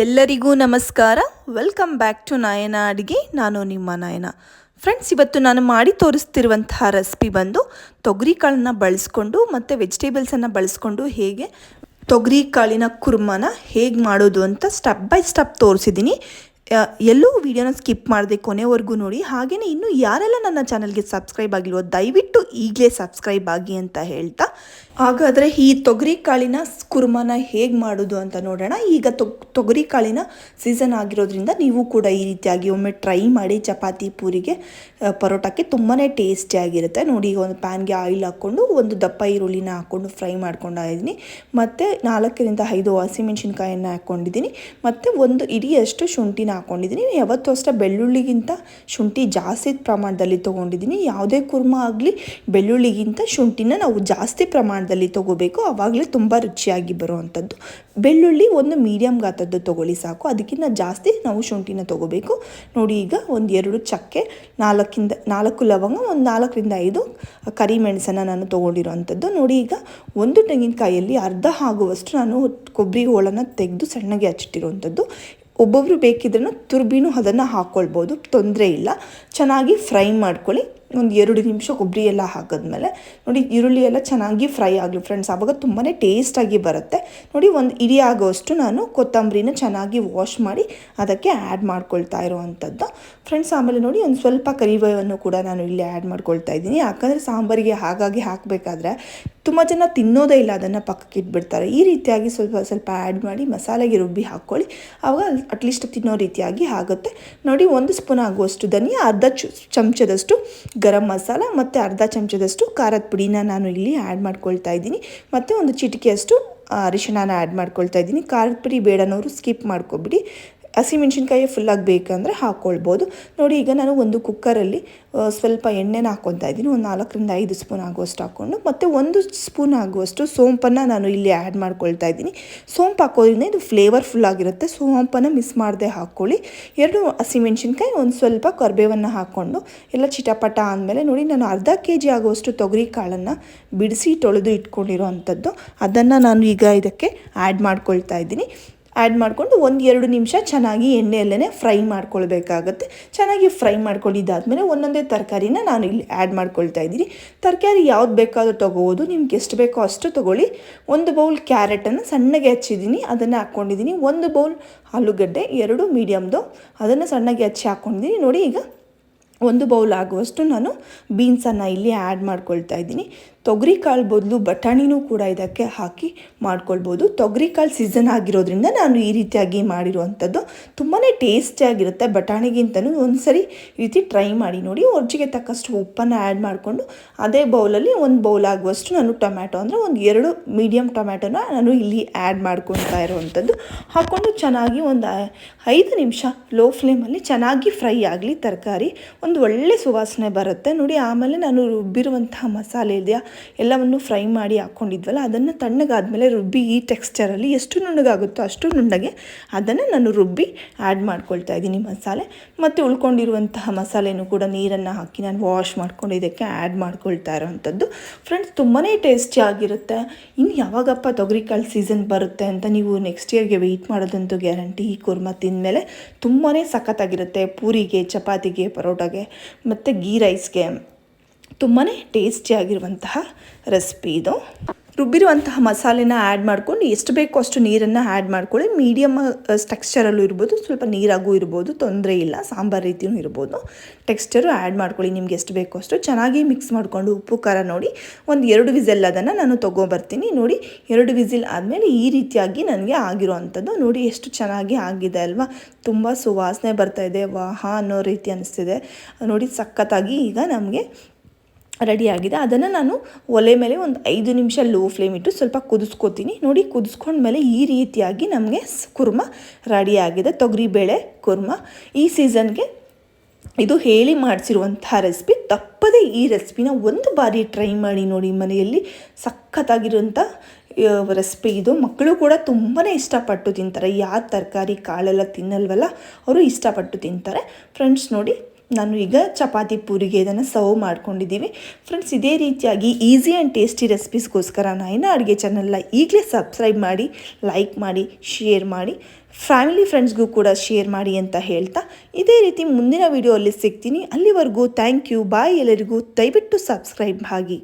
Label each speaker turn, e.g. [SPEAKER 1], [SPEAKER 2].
[SPEAKER 1] ಎಲ್ಲರಿಗೂ ನಮಸ್ಕಾರ. Welcome back to ನಾಯನ ಅಡುಗೆ. ನಾನು ನಿಮ್ಮ ನಾಯನ. ಫ್ರೆಂಡ್ಸ್ ಇವತ್ತು ನಾನು ಮಾಡಿ ತೋರಿಸ್ತಿರುವಂತಹ ರೆಸಿಪಿ ಬಂದು ತೊಗರಿ ಕಾಳನ್ನ ಬಳಸ್ಕೊಂಡು ಮತ್ತು ವೆಜಿಟೇಬಲ್ಸನ್ನು ಬಳಸ್ಕೊಂಡು ಹೇಗೆ ತೊಗರಿ ಕಾಳಿನ ಕುರ್ಮನ ಹೇಗೆ ಮಾಡೋದು ಅಂತ ಸ್ಟೆಪ್ ಬೈ ಸ್ಟೆಪ್ ತೋರಿಸಿದ್ದೀನಿ. ಎಲ್ಲೂ ವಿಡಿಯೋನ ಸ್ಕಿಪ್ ಮಾಡದೆ ಕೊನೆವರೆಗೂ ನೋಡಿ. ಹಾಗೆಯೇ ಇನ್ನೂ ಯಾರೆಲ್ಲ ನನ್ನ ಚಾನಲ್ಗೆ ಸಬ್ಸ್ಕ್ರೈಬ್ ಆಗಿಲ್ವೋ, ದಯವಿಟ್ಟು ಈಗಲೇ ಸಬ್ಸ್ಕ್ರೈಬ್ ಆಗಿ ಅಂತ ಹೇಳ್ತಾ. ಹಾಗಾದರೆ ಈ ತೊಗರಿ ಕಾಳಿನ ಕುರ್ಮನ ಹೇಗೆ ಮಾಡೋದು ಅಂತ ನೋಡೋಣ. ಈಗ ತೊಗ್, ತೊಗರಿ ಕಾಳಿನ ಸೀಸನ್ ಆಗಿರೋದ್ರಿಂದ ನೀವು ಕೂಡ ಈ ರೀತಿಯಾಗಿ ಒಮ್ಮೆ ಟ್ರೈ ಮಾಡಿ ಚಪಾತಿ ಪೂರಿಗೆ ಪರೋಟಕ್ಕೆ ತುಂಬಾ ಟೇಸ್ಟಿಯಾಗಿರುತ್ತೆ ನೋಡಿ, ಈಗ ಒಂದು ಪ್ಯಾನ್ಗೆ ಆಯಿಲ್ ಹಾಕ್ಕೊಂಡು, ಒಂದು ದಪ್ಪ ಈರುಳ್ಳಿನ ಹಾಕ್ಕೊಂಡು ಫ್ರೈ ಮಾಡ್ಕೊಂಡಿದ್ದೀನಿ ಮತ್ತು ನಾಲ್ಕರಿಂದ ಐದು ಹಸಿಮೆಣಸಿನ್ಕಾಯನ್ನು ಹಾಕ್ಕೊಂಡಿದ್ದೀನಿ ಮತ್ತು ಒಂದು ಇಡಿಯಷ್ಟು ಶುಂಠಿನ ಹಾಕ್ಕೊಂಡಿದ್ದೀನಿ ಯಾವತ್ತೂ ಅಷ್ಟೇ ಬೆಳ್ಳುಳ್ಳಿಗಿಂತ ಶುಂಠಿ ಜಾಸ್ತಿ ಪ್ರಮಾಣದಲ್ಲಿ ತೊಗೊಂಡಿದ್ದೀನಿ. ಯಾವುದೇ ಕುರ್ಮ ಆಗಲಿ ಬೆಳ್ಳುಳ್ಳಿಗಿಂತ ಶುಂಠಿನ ನಾವು ಜಾಸ್ತಿ ಪ್ರಮಾಣದಲ್ಲಿ ತೊಗೋಬೇಕು. ಆವಾಗಲೇ ತುಂಬ ರುಚಿಯಾಗಿ ಬರುವಂಥದ್ದು. ಬೆಳ್ಳುಳ್ಳಿ ಒಂದು ಮೀಡಿಯಮ್ ಗಾತ್ರದ್ದು ತೊಗೊಳ್ಳಿ ಸಾಕು. ಅದಕ್ಕಿಂತ ಜಾಸ್ತಿ ನಾವು ಶುಂಠಿನ ತೊಗೋಬೇಕು. ನೋಡಿ ಈಗ ಒಂದು ಎರಡು ಚಕ್ಕೆ, ನಾಲ್ಕಿಂದ ನಾಲ್ಕು ಲವಂಗ, ಒಂದು ನಾಲ್ಕರಿಂದ ಐದು ಕರಿಮೆಣಸನ್ನು ನಾನು ತೊಗೊಂಡಿರುವಂಥದ್ದು. ನೋಡಿ ಈಗ ಒಂದು ತೆಂಗಿನಕಾಯಿಯಲ್ಲಿ ಅರ್ಧ ಆಗುವಷ್ಟು ನಾನು ಕೊಬ್ಬರಿ ಹೋಳನ್ನು ತೆಗೆದು ಸಣ್ಣಗೆ ಹಚ್ಚಿಟ್ಟಿರುವಂಥದ್ದು. ಒಬ್ಬೊಬ್ಬರು ಬೇಕಿದ್ರೂ ತುರ್ಬಿನೂ ಅದನ್ನು ಹಾಕ್ಕೊಳ್ಬೋದು ತೊಂದರೆ ಇಲ್ಲ. ಚೆನ್ನಾಗಿ ಫ್ರೈ ಮಾಡ್ಕೊಳ್ಳಿ. ಒಂದು ಎರಡು ನಿಮಿಷ ಕೊಬ್ಬರಿ ಎಲ್ಲ ಹಾಕಿದ್ಮೇಲೆ ನೋಡಿ ಈರುಳ್ಳಿ ಎಲ್ಲ ಚೆನ್ನಾಗಿ ಫ್ರೈ ಆಗಲಿ ಫ್ರೆಂಡ್ಸ್, ಆವಾಗ ತುಂಬಾ ಟೇಸ್ಟಾಗಿ ಬರುತ್ತೆ. ನೋಡಿ ಒಂದು ಇಡಿ ಆಗೋಷ್ಟು ನಾನು ಕೊತ್ತಂಬರಿನ ಚೆನ್ನಾಗಿ ವಾಶ್ ಮಾಡಿ ಅದಕ್ಕೆ ಆ್ಯಡ್ ಮಾಡ್ಕೊಳ್ತಾ ಇರೋವಂಥದ್ದು. ಫ್ರೆಂಡ್ಸ್, ಆಮೇಲೆ ನೋಡಿ ಒಂದು ಸ್ವಲ್ಪ ಕರಿಬೇವನ್ನು ಕೂಡ ನಾನು ಇಲ್ಲಿ ಆ್ಯಡ್ ಮಾಡ್ಕೊಳ್ತಾ ಇದ್ದೀನಿ. ಯಾಕಂದರೆ ಸಾಂಬಾರಿಗೆ ಹಾಗಾಗಿ ಹಾಕಬೇಕಾದ್ರೆ ತುಂಬ ಜನ ತಿನ್ನೋದೇ ಇಲ್ಲ, ಅದನ್ನು ಪಕ್ಕಕ್ಕೆ ಇಟ್ಬಿಡ್ತಾರೆ. ಈ ರೀತಿಯಾಗಿ ಸ್ವಲ್ಪ ಸ್ವಲ್ಪ ಆ್ಯಡ್ ಮಾಡಿ ಮಸಾಲೆಗೆ ರುಬ್ಬಿ ಹಾಕ್ಕೊಳ್ಳಿ. ಆವಾಗ ಅಟ್ಲೀಸ್ಟ್ ತಿನ್ನೋ ರೀತಿಯಾಗಿ ಆಗುತ್ತೆ. ನೋಡಿ ಒಂದು ಸ್ಪೂನ್ ಆಗುವಷ್ಟು ಧನಿಯಾ, ಅರ್ಧ ಚಮಚದಷ್ಟು ಗರಂ ಮಸಾಲ ಮತ್ತು ಅರ್ಧ ಚಮಚದಷ್ಟು ಖಾರದ ಪುಡಿನ ನಾನು ಇಲ್ಲಿ ಆ್ಯಡ್ ಮಾಡ್ಕೊಳ್ತಾ ಇದ್ದೀನಿ. ಮತ್ತು ಒಂದು ಚಿಟಿಕೆಯಷ್ಟು ಅರಿಶಿಣನ ಆ್ಯಡ್ ಮಾಡ್ಕೊಳ್ತಾ ಇದ್ದೀನಿ. ಖಾರದ ಪುಡಿ ಬೇಡನವರು ಸ್ಕಿಪ್ ಮಾಡ್ಕೊಬಿಡಿ. ಹಸಿಮೆಣ್ಸಿನ್ಕಾಯಿ ಫುಲ್ಲಾಗಿ ಬೇಕಂದರೆ ಹಾಕ್ಕೊಳ್ಬೋದು ನೋಡಿ, ಈಗ ನಾನು ಒಂದು ಕುಕ್ಕರಲ್ಲಿ ಸ್ವಲ್ಪ ಎಣ್ಣೆನ ಹಾಕ್ಕೊತಾ ಇದ್ದೀನಿ. ಒಂದು ನಾಲ್ಕರಿಂದ ಐದು ಸ್ಪೂನ್ ಆಗುವಷ್ಟು ಹಾಕ್ಕೊಂಡು ಮತ್ತು ಒಂದು ಸ್ಪೂನ್ ಆಗುವಷ್ಟು ಸೋಂಪನ್ನು ನಾನು ಇಲ್ಲಿ ಆ್ಯಡ್ ಮಾಡ್ಕೊಳ್ತಾ ಇದ್ದೀನಿ. ಸೋಂಪು ಹಾಕೋದ್ರಿಂದ ಇದು ಫ್ಲೇವರ್ಫುಲ್ ಆಗಿರುತ್ತೆ. ಸೋಂಪನ್ನು ಮಿಸ್ ಮಾಡದೆ ಹಾಕ್ಕೊಳ್ಳಿ ಎರಡು ಹಸಿಮೆಣ್ಸಿನ್ಕಾಯಿ, ಒಂದು ಸ್ವಲ್ಪ ಕರ್ಬೇವನ್ನು ಹಾಕ್ಕೊಂಡು ಎಲ್ಲ ಚಿಟಪಟ ಆದಮೇಲೆ ನೋಡಿ, ನಾನು ಅರ್ಧ ಕೆ ಜಿ ಆಗುವಷ್ಟು ತೊಗರಿ ಕಾಳನ್ನು ಬಿಡಿಸಿ ತೊಳೆದು ಇಟ್ಕೊಂಡಿರೋ ಅಂಥದ್ದು ಅದನ್ನು ನಾನು ಈಗ ಇದಕ್ಕೆ ಆ್ಯಡ್ ಮಾಡ್ಕೊಳ್ತಾ ಇದ್ದೀನಿ. ಆ್ಯಡ್ ಮಾಡಿಕೊಂಡು ಒಂದು ಎರಡು ನಿಮಿಷ ಚೆನ್ನಾಗಿ ಎಣ್ಣೆಯಲ್ಲೇ ಫ್ರೈ ಮಾಡ್ಕೊಳ್ಬೇಕಾಗತ್ತೆ. ಚೆನ್ನಾಗಿ ಫ್ರೈ ಮಾಡ್ಕೊಂಡಿದ್ದಾದಮೇಲೆ ಒಂದೊಂದೇ ತರಕಾರಿನ ನಾನು ಇಲ್ಲಿ ಆ್ಯಡ್ ಮಾಡ್ಕೊಳ್ತಾ ಇದ್ದೀನಿ. ತರಕಾರಿ ಯಾವ್ದು ಬೇಕಾದರೂ ತೊಗೋಬೋದು, ನಿಮ್ಗೆ ಎಷ್ಟು ಬೇಕೋ ಅಷ್ಟು ತೊಗೊಳ್ಳಿ. ಒಂದು ಬೌಲ್ ಕ್ಯಾರೆಟನ್ನು ಸಣ್ಣಗೆ ಹಚ್ಚಿದ್ದೀನಿ, ಅದನ್ನು ಹಾಕ್ಕೊಂಡಿದ್ದೀನಿ. ಒಂದು ಬೌಲ್ ಆಲೂಗಡ್ಡೆ, ಎರಡು ಮೀಡಿಯಮ್ದು, ಅದನ್ನು ಸಣ್ಣಗೆ ಹಚ್ಚಿ ಹಾಕ್ಕೊಂಡಿದ್ದೀನಿ. ನೋಡಿ ಈಗ ಒಂದು ಬೌಲ್ ಆಗುವಷ್ಟು ನಾನು ಬೀನ್ಸನ್ನು ಇಲ್ಲಿ ಆ್ಯಡ್ ಮಾಡ್ಕೊಳ್ತಾ ಇದ್ದೀನಿ. ತೊಗರಿ ಕಾಳು ಬದಲು ಬಟಾಣಿನೂ ಕೂಡ ಇದಕ್ಕೆ ಹಾಕಿ ಮಾಡ್ಕೊಳ್ಬೋದು. ತೊಗರಿ ಕಾಳು ಸೀಸನ್ ಆಗಿರೋದ್ರಿಂದ ನಾನು ಈ ರೀತಿಯಾಗಿ ಮಾಡಿರುವಂಥದ್ದು. ತುಂಬಾ ಟೇಸ್ಟಿಯಾಗಿರುತ್ತೆ ಬಟಾಣಿಗಿಂತಲೂ ಒಂದು ಸರಿ ಈ ರೀತಿ ಟ್ರೈ ಮಾಡಿ ನೋಡಿ. ಒರ್ಜಿಗೆ ತಕ್ಕಷ್ಟು ಉಪ್ಪನ್ನು ಆ್ಯಡ್ ಮಾಡಿಕೊಂಡು ಅದೇ ಬೌಲಲ್ಲಿ ಒಂದು ಬೌಲ್ ಆಗುವಷ್ಟು ನಾನು ಟೊಮ್ಯಾಟೊ ಅಂದರೆ ಒಂದು ಎರಡು ಮೀಡಿಯಮ್ ಟೊಮ್ಯಾಟೊನ ನಾನು ಇಲ್ಲಿ ಆ್ಯಡ್ ಮಾಡ್ಕೊಳ್ತಾ ಇರುವಂಥದ್ದು. ಹಾಕ್ಕೊಂಡು ಚೆನ್ನಾಗಿ ಒಂದು ಐದು ನಿಮಿಷ ಲೋ ಫ್ಲೇಮಲ್ಲಿ ಚೆನ್ನಾಗಿ ಫ್ರೈ ಆಗಲಿ ತರಕಾರಿ. ಒಂದು ಒಳ್ಳೆ ಸುವಾಸನೆ ಬರುತ್ತೆ. ನೋಡಿ, ಆಮೇಲೆ ನಾನು ರುಬ್ಬಿರುವಂತಹ ಮಸಾಲೆ ಇದೆಯಾ? ಎಲ್ಲವನ್ನು ಫ್ರೈ ಮಾಡಿ ಹಾಕ್ಕೊಂಡಿದ್ವಲ್ಲ, ಅದನ್ನು ತಣ್ಣಗಾದ್ಮೇಲೆ ರುಬ್ಬಿ ಈ ಟೆಕ್ಸ್ಚರಲ್ಲಿ ಎಷ್ಟು ನುಣ್ಣಗಾಗುತ್ತೋ ಅಷ್ಟು ನುಣ್ಣಗೆ ಅದನ್ನು ನಾನು ರುಬ್ಬಿ ಆ್ಯಡ್ ಮಾಡ್ಕೊಳ್ತಾ ಇದ್ದೀನಿ ಮಸಾಲೆ. ಮತ್ತು ಉಳ್ಕೊಂಡಿರುವಂತಹ ಮಸಾಲೆನೂ ಕೂಡ ನೀರನ್ನು ಹಾಕಿ ನಾನು ವಾಶ್ ಮಾಡ್ಕೊಂಡು ಇದಕ್ಕೆ ಆ್ಯಡ್ ಮಾಡ್ಕೊಳ್ತಾ ಇರೋವಂಥದ್ದು. ಫ್ರೆಂಡ್ಸ್ ತುಂಬಾ ಟೇಸ್ಟಿ ಆಗಿರುತ್ತೆ. ಇನ್ನು ಯಾವಾಗಪ್ಪ ತೊಗರಿಕಾಳು ಸೀಸನ್ ಬರುತ್ತೆ ಅಂತ ನೀವು ನೆಕ್ಸ್ಟ್ ಇಯರ್ಗೆ ವೆಯ್ಟ್ ಮಾಡೋದಂತೂ ಗ್ಯಾರಂಟಿ ಈ ಕುರ್ಮ ತಿಂದಮೇಲೆ ತುಂಬಾ ಸಖತ್ತಾಗಿರುತ್ತೆ ಪೂರಿಗೆ, ಚಪಾತಿಗೆ, ಪರೋಟಾಗೆ, ಮತ್ತು ಗೀ. ರೈಸ್ಗೆ ತುಂಬಾ ಟೇಸ್ಟಿಯಾಗಿರುವಂತಹ ರೆಸಿಪಿ ಇದು. ರುಬ್ಬಿರುವಂತಹ ಮಸಾಲೆನ ಆ್ಯಡ್ ಮಾಡ್ಕೊಂಡು ಎಷ್ಟು ಬೇಕೋ ಅಷ್ಟು ನೀರನ್ನು ಆ್ಯಡ್ ಮಾಡ್ಕೊಳ್ಳಿ. ಮೀಡಿಯಮ್ ಟೆಕ್ಸ್ಚರಲ್ಲೂ ಇರ್ಬೋದು, ಸ್ವಲ್ಪ ನೀರಾಗೂ ಇರ್ಬೋದು, ತೊಂದರೆ ಇಲ್ಲ, ಸಾಂಬಾರು ರೀತಿಯೂ ಇರ್ಬೋದು. ಟೆಕ್ಸ್ಚರು ಆ್ಯಡ್ ಮಾಡ್ಕೊಳ್ಳಿ, ನಿಮ್ಗೆ ಎಷ್ಟು ಬೇಕೋ ಅಷ್ಟು. ಚೆನ್ನಾಗಿ ಮಿಕ್ಸ್ ಮಾಡಿಕೊಂಡು ಉಪ್ಪು, ಖಾರ ನೋಡಿ, ಒಂದು ಎರಡು ವಿಸಿಲ್ ಅದನ್ನು ನಾನು ತೊಗೊಬರ್ತೀನಿ. ನೋಡಿ, ಎರಡು ವಿಸಿಲ್ ಆದಮೇಲೆ ಈ ರೀತಿಯಾಗಿ ನನಗೆ ಆಗಿರೋ ಅಂಥದ್ದು ನೋಡಿ, ಎಷ್ಟು ಚೆನ್ನಾಗಿ ಆಗಿದೆ ಅಲ್ವಾ? ತುಂಬ ಸುವಾಸನೆ ಬರ್ತಾ ಇದೆ. ವಾಹ, ಅನ್ನೋ ರೀತಿ ಅನಿಸ್ತಿದೆ. ನೋಡಿ, ಸಖತ್ತಾಗಿ ಈಗ ನಮಗೆ ರೆಡಿಯಾಗಿದೆ ಅದನ್ನು ನಾನು ಒಲೆ ಮೇಲೆ ಒಂದು ಐದು ನಿಮಿಷ ಲೋ ಫ್ಲೇಮ್ ಇಟ್ಟು ಸ್ವಲ್ಪ ಕುದಿಸ್ಕೊತೀನಿ. ನೋಡಿ ಕುದಿಸ್ಕೊಂಡ್ಮೇಲೆ ಈ ರೀತಿಯಾಗಿ ನಮಗೆ ಕುರ್ಮ ರೆಡಿಯಾಗಿದೆ ತೊಗರಿಬೇಳೆ ಕುರ್ಮ. ಈ ಸೀಸನ್ಗೆ ಇದು ಹೇಳಿ ಮಾಡಿಸಿರುವಂತಹ ರೆಸಿಪಿ. ತಪ್ಪದೇ ಈ ರೆಸಿಪಿನ ಒಂದು ಬಾರಿ ಟ್ರೈ ಮಾಡಿ ನೋಡಿ ಮನೆಯಲ್ಲಿ. ಸಖತ್ತಾಗಿರುವಂಥ ರೆಸಿಪಿ ಇದು. ಮಕ್ಕಳು ಕೂಡ ತುಂಬಾ ಇಷ್ಟಪಟ್ಟು ತಿಂತಾರೆ. ಯಾವ ತರಕಾರಿ ಕಾಳೆಲ್ಲ ತಿನ್ನಲ್ವಲ್ಲ, ಅವರು ಇಷ್ಟಪಟ್ಟು ತಿಂತಾರೆ. ಫ್ರೆಂಡ್ಸ್ ನೋಡಿ ನಾನು ಈಗ ಚಪಾತಿ ಪೂರಿಗೆ ಇದನ್ನು ಸರ್ವ್ ಮಾಡ್ಕೊಂಡಿದ್ದೀವಿ. ಫ್ರೆಂಡ್ಸ್ ಇದೇ ರೀತಿಯಾಗಿ ಈಸಿ ಆ್ಯಂಡ್ ಟೇಸ್ಟಿ ರೆಸಿಪೀಸ್ಗೋಸ್ಕರ ಏನು ಅಡುಗೆ ಚಾನಲ್ನ ಈಗಲೇ ಸಬ್ಸ್ಕ್ರೈಬ್ ಮಾಡಿ ಲೈಕ್ ಮಾಡಿ ಶೇರ್ ಮಾಡಿ ಫ್ಯಾಮಿಲಿ ಫ್ರೆಂಡ್ಸ್ಗೂ ಕೂಡ ಶೇರ್ ಮಾಡಿ ಅಂತ ಹೇಳ್ತಾ, ಇದೇ ರೀತಿ ಮುಂದಿನ ವಿಡಿಯೋ ಅಲ್ಲಿ ಸಿಗ್ತೀನಿ. ಅಲ್ಲಿವರೆಗೂ ಥ್ಯಾಂಕ್ ಯು ಬಾಯ್ ಎಲ್ಲರಿಗೂ. ದಯವಿಟ್ಟು ಸಬ್ಸ್ಕ್ರೈಬ್ ಆಗಿ